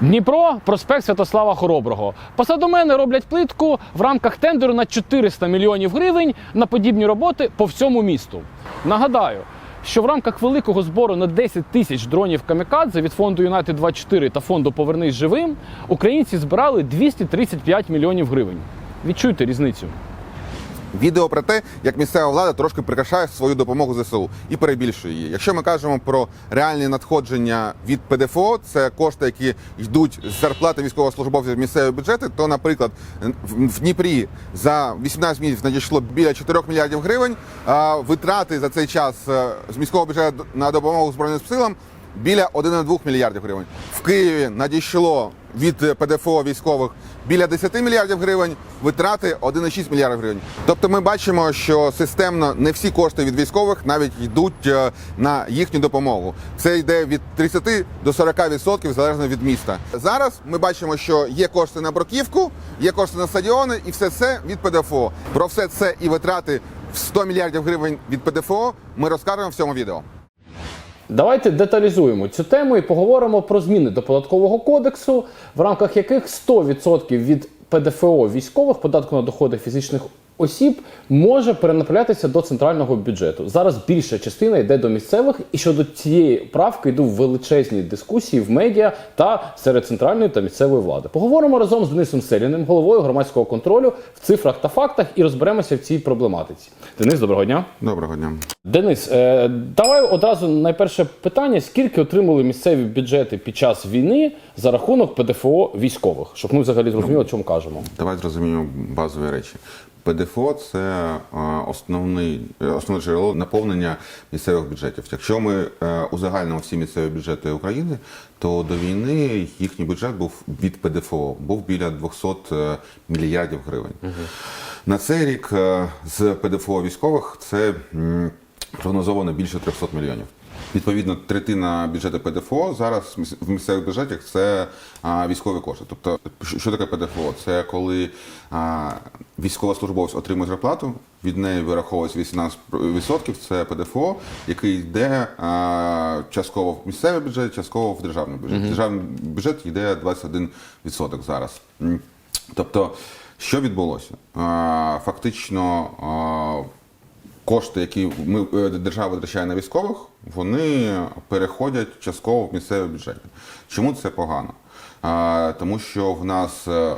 Дніпро, проспект Святослава Хороброго. Позаду мене роблять плитку в рамках тендеру на 400 мільйонів гривень на подібні роботи по всьому місту. Нагадаю, що в рамках великого збору на 10 тисяч дронів камікадзе від фонду Юнайтед 24 та фонду Повернись живим українці збирали 235 мільйонів гривень. Відчуйте різницю. Відео про те, як місцева влада трошки прикрашає свою допомогу ЗСУ і перебільшує її. Якщо ми кажемо про реальні надходження від ПДФО, це кошти, які йдуть з зарплати військовослужбовців місцеві бюджети. То, наприклад, в в Дніпрі за 18 місяців надійшло біля 4 мільярдів гривень. А витрати за цей час е, з міського бюджету на допомогу збройним силам біля 1,2 мільярдів гривень. В Києві надійшло від е, ПДФО військових біля 10 мільярдів гривень, витрати 1,6 мільярдів гривень. Тобто ми бачимо, що системно не всі кошти від військових навіть йдуть е, на їхню допомогу. Це йде від 30 до 40% залежно від міста. Зараз ми бачимо, що є кошти на бруківку, є кошти на стадіони, і все це від ПДФО. Про все це і витрати в 100 мільярдів гривень від ПДФО ми розкажемо в цьому відео. Давайте деталізуємо цю тему і поговоримо про зміни до податкового кодексу, в рамках яких 100% від ПДФО військових податку на доходи фізичних осіб може перенаправлятися до центрального бюджету. Зараз більша частина йде до місцевих, і щодо цієї правки йду величезні дискусії в медіа та серед центральної та місцевої влади. Поговоримо разом з Денисом Селіним, головою громадського контролю в цифрах та фактах, і розберемося в цій проблематиці. Денис, доброго дня. Доброго дня. Денис, е, давай одразу найперше питання: скільки отримали місцеві бюджети під час війни за рахунок ПДФО військових, щоб ми взагалі зрозуміли, о чому кажемо. Давай зрозуміємо базові речі. ПДФО це основний, основне джерело наповнення місцевих бюджетів. Якщо ми е, узагальнимо всі місцеві бюджети України, то до війни їхній бюджет був від ПДФО, був біля 200 е, мільярдів гривень. На цей рік е, з ПДФО військових це прогнозовано більше 300 мільйонів. Відповідно, третина бюджету ПДФО зараз в місцевих бюджетах це військові кошти. Тобто, що таке ПДФО? Це коли військовослужбовець отримує зарплату, від неї вираховується 18%, це ПДФО, який йде частково в місцевий бюджет, частково в державний бюджет. Державний бюджет йде 21% зараз. Тобто, що відбулося? Фактично. А, кошти, які ми е, держава витрачає на військових, вони переходять частково в місцеві бюджети. Чому це погано? А, тому що в нас е,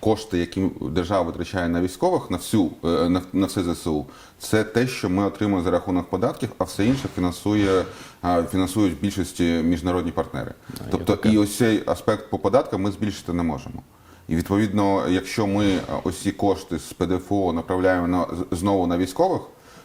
кошти, які держава витрачає на військових, на всю е, на, на все ЗСУ, це те, що ми отримуємо за рахунок податків, а все інше фінансує фінансують в більшості міжнародні партнери. Тобто, і ось цей аспект по податкам ми збільшити не можемо. І відповідно, якщо ми ось ці кошти з ПДФО направляємо на знову на військових,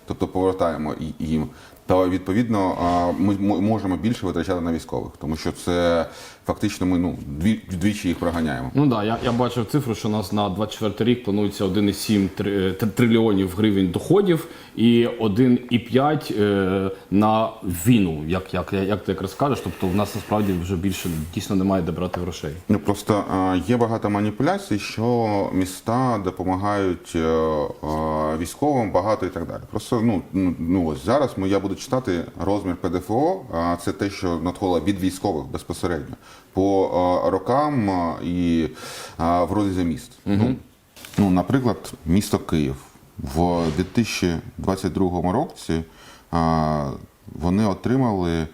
тобто повертаємо їм, Та відповідно ми можемо більше витрачати на військових, тому що це фактично ми ну дві вдвічі їх проганяємо. Ну так, я, я бачив цифру, що у нас на 24 рік планується 1,7 три- три- трильйонів гривень доходів і 1,5 е, на війну. Як, як, як ти якраз кажеш, тобто в нас насправді вже більше дійсно немає де брати грошей. Ну просто а, є багато маніпуляцій, що міста допомагають е, е, військовим багато і так далі. Просто ну, ну, ну ось зараз ми я буду читати розмір ПДФО. А це те, що надходило від військових безпосередньо по рокам і в розрізі міст. Ну, ну, наприклад, місто Київ в 2022 році вони отримали.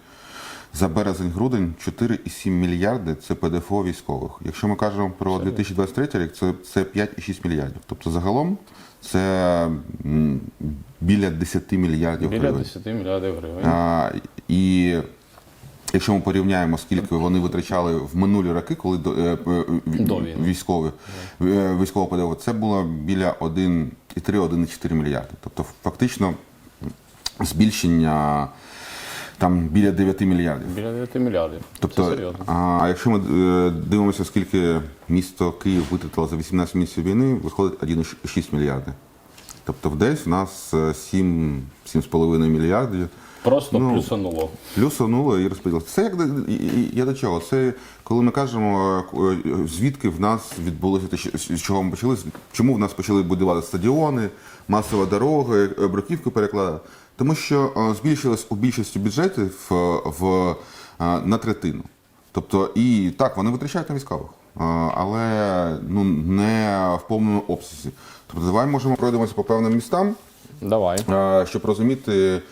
За березень-грудень 4,7 мільярди це ПДФО військових. Якщо ми кажемо про 2023 рік, це, це 5,6 мільярдів. Тобто загалом це біля 10 мільярдів Біля гривень. 10 мільярдів гривень. А, і якщо ми порівняємо, скільки вони витрачали в минулі роки, коли е, е, військові, е, військово ПДФО, це було біля 1,3-1,4 мільярди. Тобто фактично збільшення там біля 9 мільярдів. Біля 9 мільярдів. Тобто, Це серйозно. а якщо ми дивимося, скільки місто Київ витратило за 18 місяців війни, виходить 1,6 мільярди. Тобто в десь в нас е, 7, 7,5 мільярдів. Просто ну, плюсануло. Плюсануло і розподілилося. Це як я до чого? Це коли ми кажемо, е, звідки в нас відбулося те, з чого ми почали, чому в нас почали будувати стадіони, масова дороги, е, бруківку перекладати. Тому що е, збільшилось у більшості бюджетів е, в, е, на третину. Тобто, і так, вони витрачають на військових, але ну, не в повному обсязі. Тобто, давай можемо пройдемося по певним містам, Давай. щоб розуміти,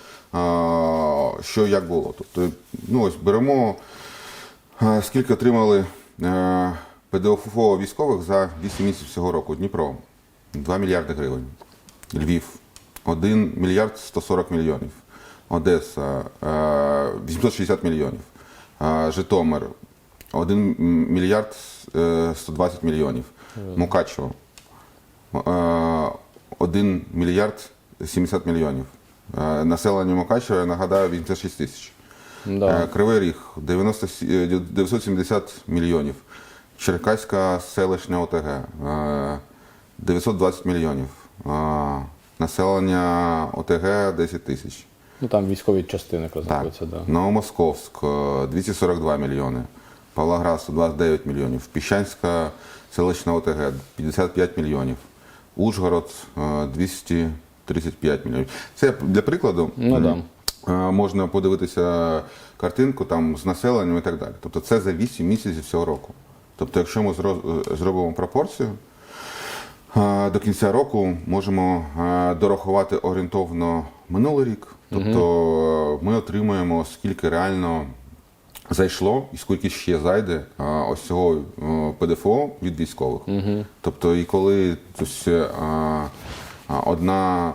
що як було. Тобто, ну ось беремо, скільки отримали а, ПДФО військових за 8 місяців цього року. Дніпро 2 мільярди гривень. Львів 1 мільярд 140 мільйонів. Одеса е, 860 мільйонів. Е, Житомир 1 мільярд е, 120 мільйонів. Мукачево 1 мільярд 70 мільйонів. Е, Населення Мукачева, я нагадаю, 86 тисяч. Да. Е, Кривий Ріг 90, е, 970 мільйонів. Черкаська селищна ОТГ е, 920 мільйонів. Е, Населення ОТГ 10 тисяч. Ну там військові частини знаходяться, да. Новомосковськ е, 242 мільйони. Павлоград 129 мільйонів. Піщанська селищна ОТГ 55 мільйонів. Ужгород е, 235 мільйонів. Це для прикладу. Ну, да. е, Можна подивитися картинку там з населенням і так далі. Тобто це за 8 місяців цього року. Тобто, якщо ми зробимо пропорцію, е, до кінця року можемо е, дорахувати орієнтовно минулий рік. Тобто е, ми отримуємо скільки реально зайшло і скільки ще зайде е, ось цього е, ПДФО від військових. Тобто, і коли ось, е, е, одна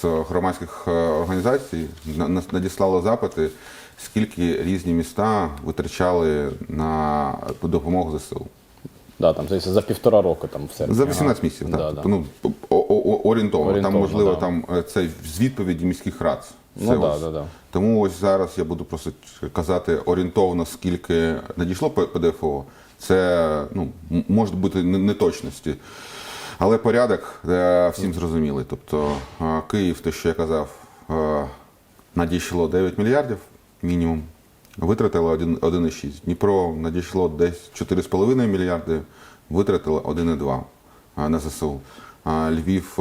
з громадських е, організацій на- на- надіслала запити, скільки різні міста витрачали на допомогу ЗСУ. Да, там здається, за півтора року там все. За 18 місяців, так. Да, тобто, да. ну, орієнтовно. Там, можливо, да. там е, це з відповіді міських рад. Це Ну, да, ось. да, да. Тому ось зараз я буду просто казати орієнтовно, скільки надійшло ПДФО. Це ну, м- можуть бути не- неточності. Але порядок е, всім зрозумілий. Тобто е, Київ, те, що я казав, е, надійшло 9 мільярдів мінімум, витратило 1,6. Дніпро надійшло десь 4,5 мільярди, витратило 1,2 е, на ЗСУ. Львів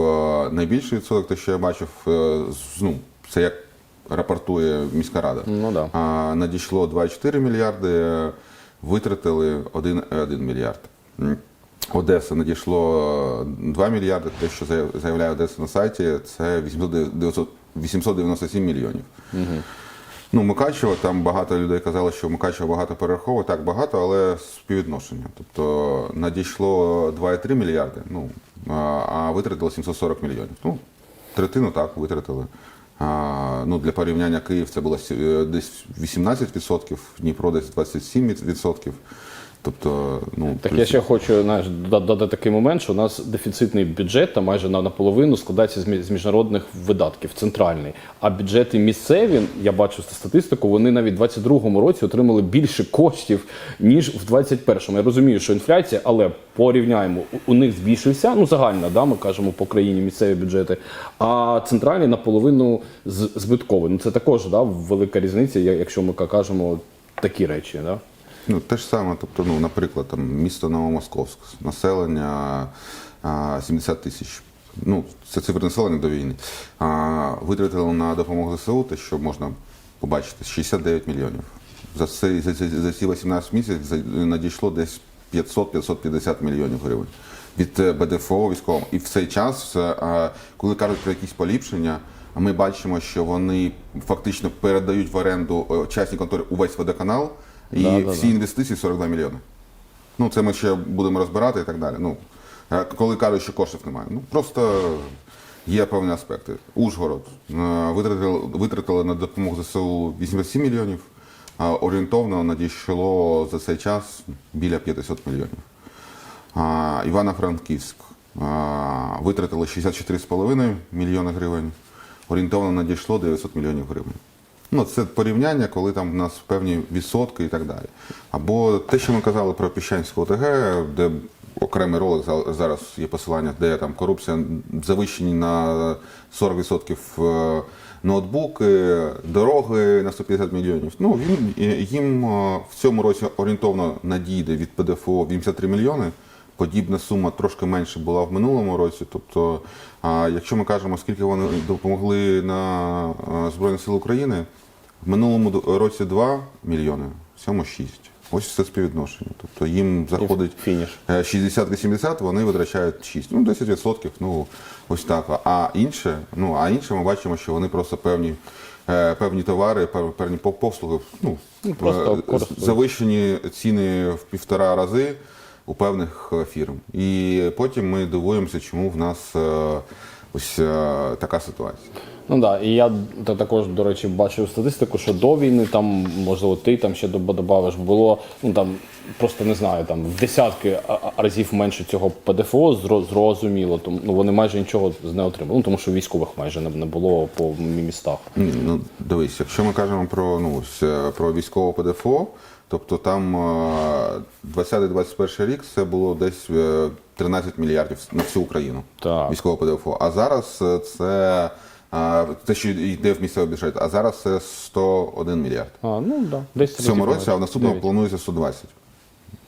найбільший відсоток, те, що я бачив, ну, це як рапортує міська рада. Ну да. Надійшло 2,4 мільярди, витратили 1,1 мільярд. Одеса надійшло 2 мільярди. Те, що заявляє Одеса на сайті, це 897 мільйонів. Ну, Мукачево, там багато людей казали, що Мукачево багато перераховує. Так, багато, але співвідношення. Тобто надійшло 2,3 мільярди, ну, а, витратили 740 мільйонів. Ну, третину так витратили. А, ну, для порівняння Київ це було е, десь 18%, Дніпро десь 27%. Тобто, ну, Так я ще хочу знаєш, додати такий момент, що у нас дефіцитний бюджет там майже на наполовину складається з міжнародних видатків, центральний. А бюджети місцеві, я бачу статистику, вони навіть в 22-му році отримали більше коштів, ніж в 21-му. Я розумію, що інфляція, але порівняємо, у- у них збільшився, ну загально, да, ми кажемо по країні місцеві бюджети, а центральний наполовину збитковий. Ну це також да, велика різниця, якщо ми кажемо такі речі. Да? Ну, те ж саме, тобто, ну, наприклад, там, місто Новомосковськ, населення а, 70 тисяч. Ну, це цифри населення до війни. А, витратили на допомогу ЗСУ, те, що можна побачити, 69 мільйонів. За, це, за, за ці 18 місяців надійшло десь 500-550 мільйонів гривень від е, БДФО військовим. І в цей час, е, коли кажуть про якісь поліпшення, ми бачимо, що вони фактично передають в оренду е, частні контори увесь водоканал. І Да, да, всі да. інвестиції 42 мільйони. Ну, це ми ще будемо розбирати і так далі. Ну, е, коли кажуть, що коштів немає. Ну, просто є певні аспекти. Ужгород е, витратили, витратили на допомогу ЗСУ 87 мільйонів, а орієнтовно надійшло за цей час біля 500 мільйонів. Івано-Франківськ витратили 64,5 мільйони гривень. Орієнтовно надійшло 900 мільйонів гривень. Ну, це порівняння, коли там в нас певні відсотки і так далі. Або те, що ми казали про Піщанську ОТГ, де окремий ролик зараз є посилання, де там корупція завищені на 40% е, ноутбуки, дороги на 150 мільйонів. Ну, він, їм е, в цьому році орієнтовно надійде від ПДФО 83 мільйони. Подібна сума трошки менше була в минулому році. Тобто, якщо ми кажемо, скільки вони допомогли на Збройні Сили України, в минулому році 2 мільйони, в цьому 6. Ось все співвідношення. Тобто їм заходить е, 60-80, вони витрачають 6. Ну, 10%, ну ось так. А інше, ну а інше ми бачимо, що вони просто певні. е, Певні товари, певні послуги, ну, Ну, просто е, завищені ціни в півтора рази у певних е, фірм. І потім ми дивуємося, чому в нас е, ось е, така ситуація. Ну так, і я та- також, до речі, бачив статистику, що до війни там, можливо, ти там ще додавиш, було ну там просто не знаю, там в десятки разів менше цього ПДФО зро- зрозуміло. Тому ну вони майже нічого не отримали. Ну тому що військових майже не, не було по містах. Ну, дивись, якщо ми кажемо про, ну, про військове ПДФО, тобто там е, 20-21 рік це було десь е, 13 мільярдів на всю Україну. Так. військового ПДФО. А зараз е, це е, те, що йде в місцевий бюджет, а зараз це 101 мільярд. А ну да, десь В цьому році, а в наступному дев'ять. планується 120.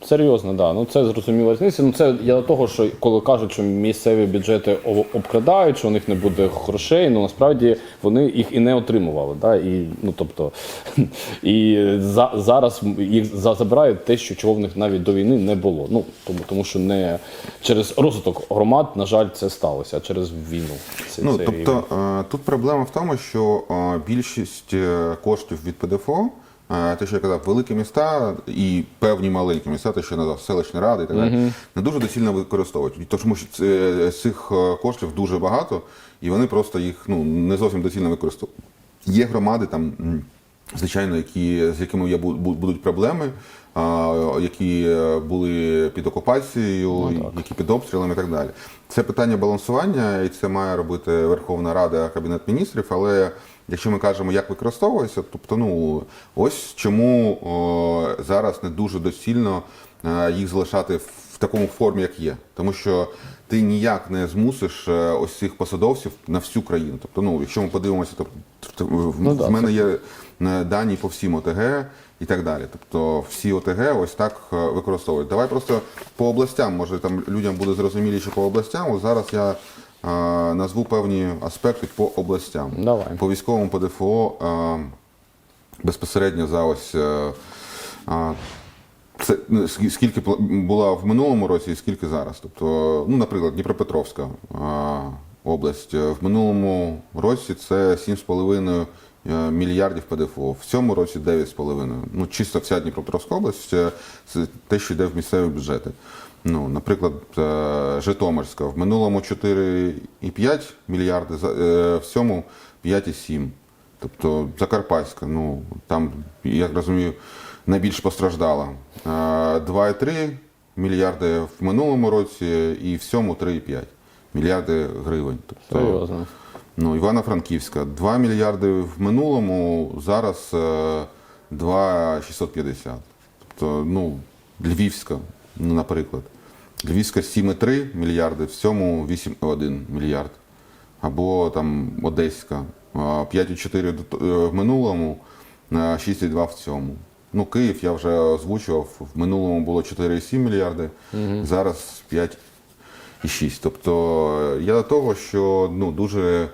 Серйозно, да. Ну це зрозуміла різниця. Ну це я до того, що коли кажуть, що місцеві бюджети обкрадають, що у них не буде грошей, ну насправді вони їх і не отримували. Да? І ну тобто і за, зараз їх за- забирають те, що чого в них навіть до війни не було. Ну тому, тому що не через розвиток громад, на жаль, це сталося, а через війну. Це, Ну, це тобто е, тут проблема в тому, що е, більшість е, коштів від ПДФО, те, що я казав, великі міста і певні маленькі міста, те, що я назвав селищні ради і так далі, не дуже доцільно використовують. Тому що цих е, коштів дуже багато, і вони просто їх ну, не зовсім доцільно використовують. Є громади там. Звичайно, які, з якими є, бу- бу- будуть проблеми, які е, були під окупацією, які під обстрілами і так далі. Це питання балансування, і це має робити Верховна Рада, Кабінет міністрів. Але якщо ми кажемо, як використовується, тобто, ну ось чому о, зараз не дуже доцільно е, їх залишати в такому формі, як є. Тому що ти ніяк не змусиш е, ось цих посадовців на всю країну. Тобто, ну, якщо ми подивимося, то в, в, Ну да, в мене є е, дані по всім ОТГ і так далі. Тобто всі ОТГ ось так використовують. Давай просто по областям, може там людям буде зрозуміліше по областям. Ось зараз я назву певні аспекти по областям. Давай. По військовому ПДФО безпосередньо за ось. е, це ну, скільки була в минулому році і скільки зараз. Тобто, ну, наприклад, Дніпропетровська а, область. Е, В минулому році це 7,5 е, мільярдів ПДФО. В цьому році 9,5. Ну, чисто вся Дніпропетровська область це те, що йде в місцеві бюджети. Ну, наприклад, е, Житомирська. В минулому 4,5 мільярди, е, в цьому 5,7. Тобто Закарпатська, ну там, як розумію, найбільш постраждала. Е, 2,3 мільярди в минулому році і в цьому 3,5 мільярди гривень. Тобто, серйозно. ну, Івано-Франківська 2 мільярди в минулому, зараз е, 2,650. Тобто, ну, Львівська, наприклад. Львівська 7,3 мільярди, в цьому 8,1 мільярд. Або там Одеська 5,4 е, в минулому, 6,2 в цьому. Ну, Київ я вже озвучував, в минулому було 4,7 мільярди, зараз 5,6. Тобто е, я до того, що ну, дуже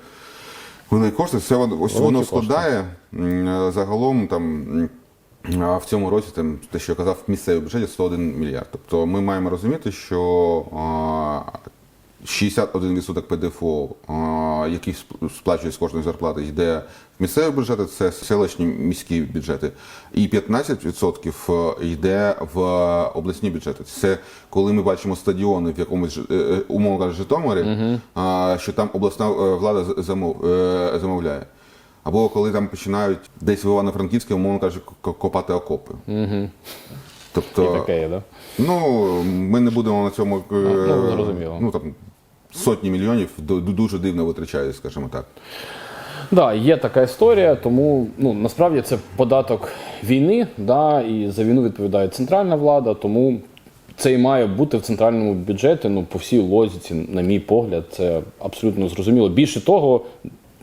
великі кошти, все воно- ось воно складає м, е, загалом там. А в цьому році там те, що я казав, в місцевій бюджеті 101 мільярд. Тобто ми маємо розуміти, що а, 61% ПДФО, який сп- сплачує з кожної зарплати, йде в місцеві бюджети, це селищні міські бюджети, і 15% йде в обласні бюджети. Це коли ми бачимо стадіони в якомусь е, е, умовно Житомирі, а, що там обласна е, влада е, замовляє. Або коли там починають десь в Івано-Франківську, умовно кажучи, копати окопи. І Тобто, таке є, да? ну ми не будемо на цьому е, ну, зрозуміло. ну там сотні мільйонів ду- ду- дуже дивно витрачають, скажімо так. Да, є така історія, тому ну насправді це податок війни, да, і за війну відповідає центральна влада, тому це і має бути в центральному бюджеті. Ну, по всій логіці, на мій погляд, це абсолютно зрозуміло. Більше того,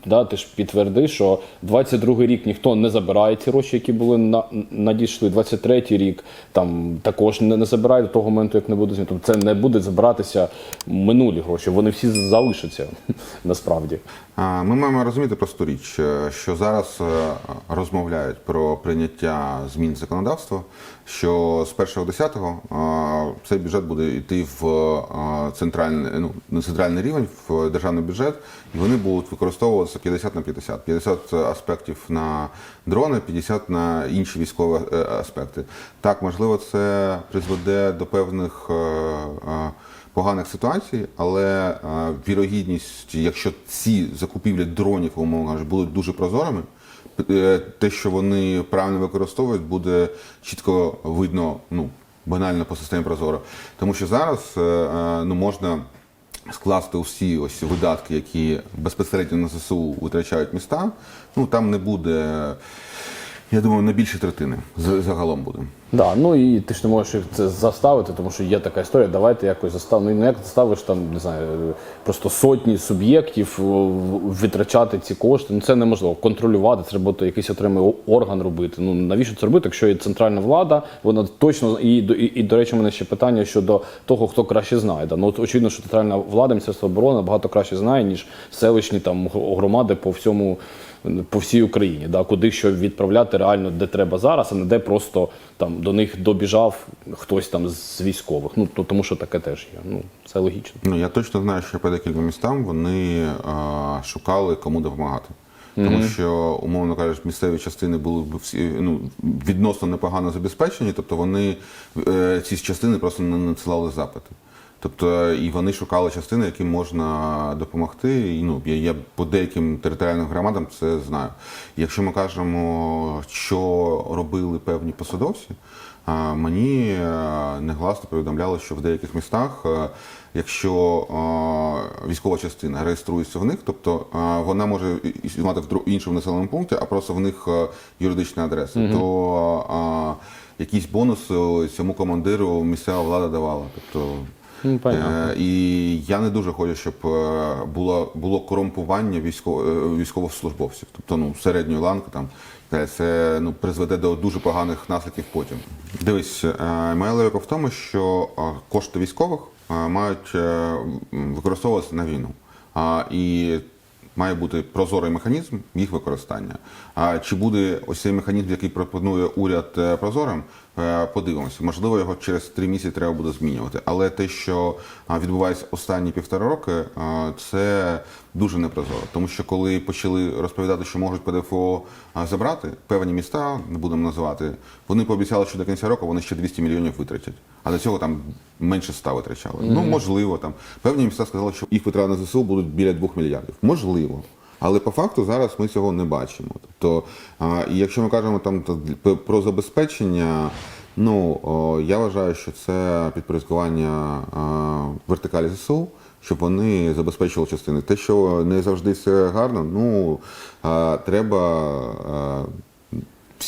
да, ти ж підтверди, що 22-й рік ніхто не забирає ці гроші, які були на, надійшли. 23-й рік там також не, не забирає до того моменту, як не буде змін. Тобто це не буде збиратися минулі гроші. Вони всі залишаться насправді. Ми маємо розуміти просту річ, е, що зараз е, розмовляють про прийняття змін законодавства, що з 1.10 е, цей бюджет буде йти в центральний, ну, на центральний рівень, в державний бюджет, і вони будуть використовуватися 50 на 50. 50 аспектів на дрони, 50 на інші військові е, аспекти. Так, можливо, це призведе до певних. е, е, поганих ситуацій, але вірогідність, якщо ці закупівлі дронів, умовно кажучи, будуть дуже прозорими, те, що вони правильно використовують, буде чітко видно, ну банально по системі Прозоро. Тому що зараз е, е, ну можна. Скласти усі ось видатки, які безпосередньо на ЗСУ витрачають міста, ну там не буде, я думаю, на більше третини загалом буде. Да, ну і ти ж не можеш їх це заставити, тому що є така історія. Давайте якось заставимо. Ну, не як заставиш там, не знаю, просто сотні суб'єктів витрачати ці кошти. Ну це неможливо контролювати. Треба буде якийсь окремий орган робити. Ну навіщо це робити? Якщо є центральна влада, вона точно і і, і до речі, у мене ще питання щодо того, хто краще знає. Да? Ну от очевидно, що центральна влада, міністерство оборони набагато краще знає ніж селищні там громади по всьому. По всій Україні, да, куди що відправляти реально, де треба зараз, а не де просто там до них добіжав хтось там з військових. Ну то тому, що таке теж є. Ну це логічно. Ну я точно знаю, що по декільком містам вони а, шукали кому допомагати. Тому що, умовно кажучи, місцеві частини були всі ну, відносно непогано забезпечені, тобто вони е, ці частини просто не надсилали запити. Тобто і вони шукали частини, яким можна допомогти. І ну я, я по деяким територіальним громадам це знаю. Якщо ми кажемо, що робили певні посадовці, мені е, негласно повідомляли, що в деяких містах, е, якщо е, військова частина реєструється в них, тобто вона може існувати в іншому населеному пункті, а просто в них юридична адреса, то е, якісь бонуси цьому командиру місцева влада давала. Тобто Ну. Е, І я не дуже хочу, щоб е, було, було корумпування військово, е, військовослужбовців, тобто ну, середньої ланки там. Е, Це ну, призведе до дуже поганих наслідків потім. Дивись, моя логіка в тому, що кошти військових мають використовуватися на війну. І має бути прозорий механізм їх використання. А чи буде ось цей механізм, який пропонує уряд е, прозорим? Е, Подивимося, можливо, його через три місяці треба буде змінювати. Але те, що відбувається останні півтора роки, це дуже непрозоро. Тому що коли почали розповідати, що можуть ПДФО забрати певні міста, не будемо називати, вони пообіцяли, що до кінця року вони ще 200 мільйонів витратять. А до цього там менше 100 витрачали. Ну можливо, там певні міста сказали, що їх витрати на ЗСУ будуть біля 2 мільярдів. Можливо. Але по факту зараз ми цього не бачимо. Тобто, а, і якщо ми кажемо там то про забезпечення, ну о, я вважаю, що це підпорядкування вертикалі ЗСУ, щоб вони забезпечували частини. Те, що не завжди це гарно, ну а, треба. а,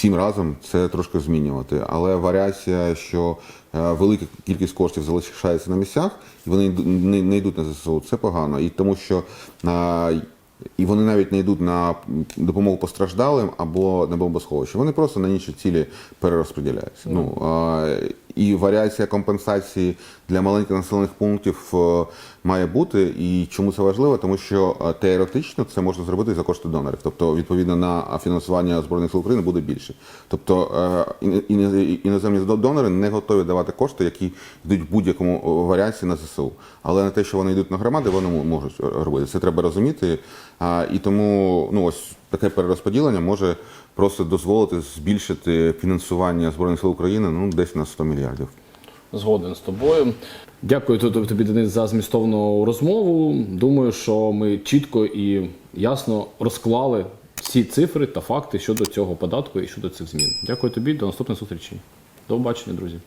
всім разом це трошки змінювати. Але варіація, що е, велика кількість коштів залишається на місцях, і вони не йдуть на ЗСУ, це погано. І тому що е, і вони навіть не йдуть на допомогу постраждалим або на бомбосховище. Вони просто на інші цілі перерозподіляються. Ну, е, і варіація компенсації для маленьких населених пунктів е, має бути. І чому це важливо? Тому що е, теоретично це можна зробити за кошти донорів. Тобто, відповідно на фінансування збройних сил України буде більше. Тобто е, іно- іно- іноземні донори не готові давати кошти, які йдуть в будь-якому варіації на ЗСУ. Але на те, що вони йдуть на громади, вони можуть робити. Це треба розуміти. І тому ну ось таке перерозподілення може просто дозволити збільшити фінансування збройних сил України ну десь на 100 мільярдів. Згоден з тобою. Дякую тобі, Денис, за змістовну розмову. Думаю, що ми чітко і ясно розклали всі цифри та факти щодо цього податку і щодо цих змін. Дякую тобі, до наступних зустрічей. До побачення, друзі.